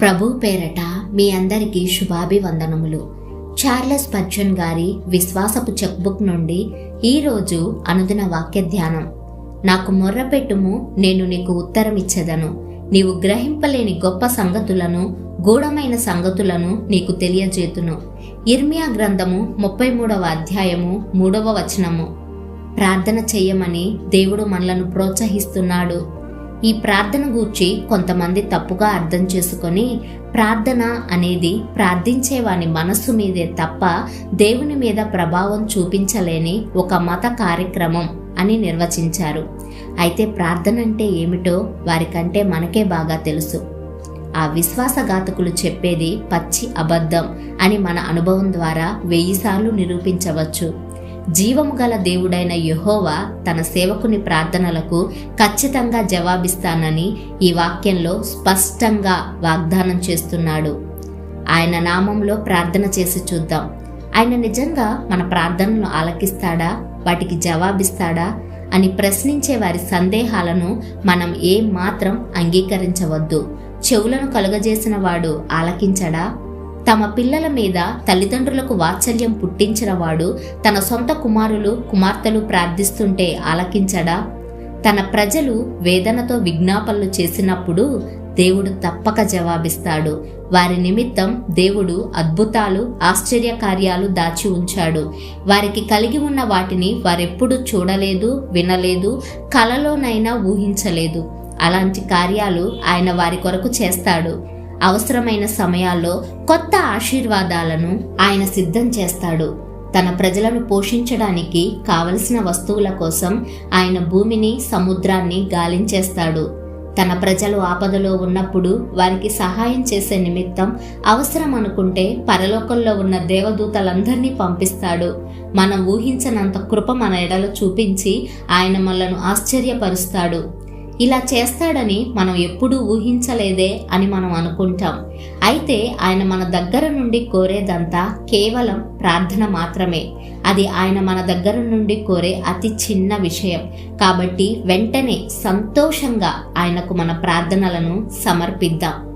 ప్రభు పేరట మీ అందరికీ శుభాభివందనములు. చార్లెస్ పర్చన్ గారి విశ్వాసపు చెక్బుక్ నుండి ఈరోజు అనుదిన వాక్య ధ్యానం. నాకు మొర్రపెట్టుము నేను నీకు ఉత్తరమిచ్చెదను. నీవు గ్రహింపలేని గొప్ప సంగతులను గూఢమైన సంగతులను నీకు తెలియజేతును. ఇర్మియా గ్రంథము ముప్పై మూడవ అధ్యాయము మూడవ వచనము. ప్రార్థన చెయ్యమని దేవుడు మనలను ప్రోత్సహిస్తున్నాడు. ఈ ప్రార్థన గూర్చి కొంతమంది తప్పుగా అర్థం చేసుకొని ప్రార్థన అనేది ప్రార్థించేవాని మనస్సు మీదే తప్ప దేవుని మీద ప్రభావం చూపించలేని ఒక మత కార్యక్రమం అని నిర్వచించారు. అయితే ప్రార్థన అంటే ఏమిటో వారికంటే మనకే బాగా తెలుసు. ఆ విశ్వాసఘాతకులు చెప్పేది పచ్చి అబద్ధం అని మన అనుభవం ద్వారా వెయ్యిసార్లు నిరూపించవచ్చు. జీవము గల దేవుడైన యెహోవా తన సేవకుని ప్రార్థనలకు ఖచ్చితంగా జవాబిస్తానని ఈ వాక్యంలో స్పష్టంగా వాగ్దానం చేస్తున్నాడు. ఆయన నామంలో ప్రార్థన చేసి చూద్దాం. ఆయన నిజంగా మన ప్రార్థనలను ఆలకిస్తాడా? వాటికి జవాబిస్తాడా? అని ప్రశ్నించే వారి సందేహాలను మనం ఏ మాత్రం అంగీకరించవద్దు. చెవులను కలుగజేసిన వాడు ఆలకించడా? తమ పిల్లల మీద తల్లిదండ్రులకు వాత్సల్యం పుట్టించినవాడు తన సొంత కుమారులు కుమార్తెలు ప్రార్థిస్తుంటే ఆలకించడా? తన ప్రజలు వేదనతో విజ్ఞాపనలు చేసినప్పుడు దేవుడు తప్పక జవాబిస్తాడు. వారి నిమిత్తం దేవుడు అద్భుతాలు ఆశ్చర్య కార్యాలు దాచి ఉంచాడు. వారికి కలిగి ఉన్న వాటిని వారెప్పుడు చూడలేదు వినలేదు కలలోనైనా ఊహించలేదు. అలాంటి కార్యాలు ఆయన వారి కొరకు చేస్తాడు. అవసరమైన సమయాల్లో కొత్త ఆశీర్వాదాలను ఆయన సిద్ధం చేస్తాడు. తన ప్రజలను పోషించడానికి కావలసిన వస్తువుల కోసం ఆయన భూమిని సముద్రాన్ని గాలించేస్తాడు తన ప్రజలు ఆపదలో ఉన్నప్పుడు వారికి సహాయం చేసే నిమిత్తం అవసరం అనుకుంటే పరలోకంలో ఉన్న దేవదూతలందరినీ పంపిస్తాడు. మనం ఊహించనంత కృప మన ఎడలో చూపించి ఆయన మనలను ఆశ్చర్యపరుస్తాడు. ఇలా చేస్తాడని మనం ఎప్పుడూ ఊహించలేదే అని మనం అనుకుంటాం. అయితే ఆయన మన దగ్గర నుండి కోరేదంతా కేవలం ప్రార్థన మాత్రమే. అది ఆయన మన దగ్గర నుండి కోరే అతి చిన్న విషయం. కాబట్టి వెంటనే సంతోషంగా ఆయనకు మన ప్రార్థనలను సమర్పిద్దాం.